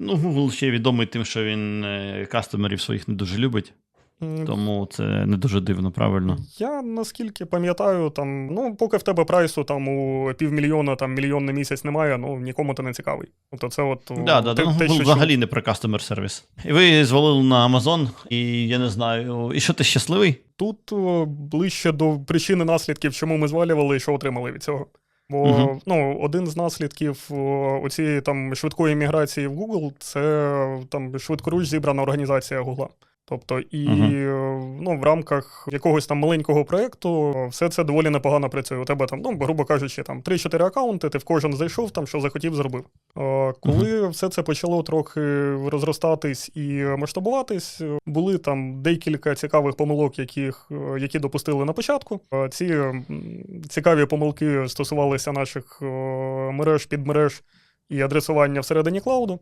Ну, Google ще відомий тим, що він е, кастомерів своїх не дуже любить, тому це не дуже дивно, правильно. Я наскільки пам'ятаю, там, ну, поки в тебе прайсу там у півмільйона, там мільйон на місяць немає, ну нікому ти не цікавий. Тобто це от Да, да, те, да, ну, те, Google що взагалі не про кастомер сервіс. І ви звалили на Amazon, і я не знаю. І що ти щасливий? Тут о, ближче до причини наслідків, чому ми звалювали і що отримали від цього. Бо угу. ну, один з наслідків цієї оцієї там швидкої міграції в Google це там швидкоруч зібрана організація Google. Тобто, і е, ну, в рамках якогось там маленького проєкту все це доволі непогано працює. У тебе там, ну, грубо кажучи, там 3-4 аккаунти, ти в кожен зайшов, там що захотів, зробив. Е, Коли все це почало трохи розростатись і масштабуватись, е, були там декілька цікавих помилок, яких, е, які допустили на початку. Е, Ці цікаві помилки стосувалися наших е, мереж, підмереж і адресування всередині клауду.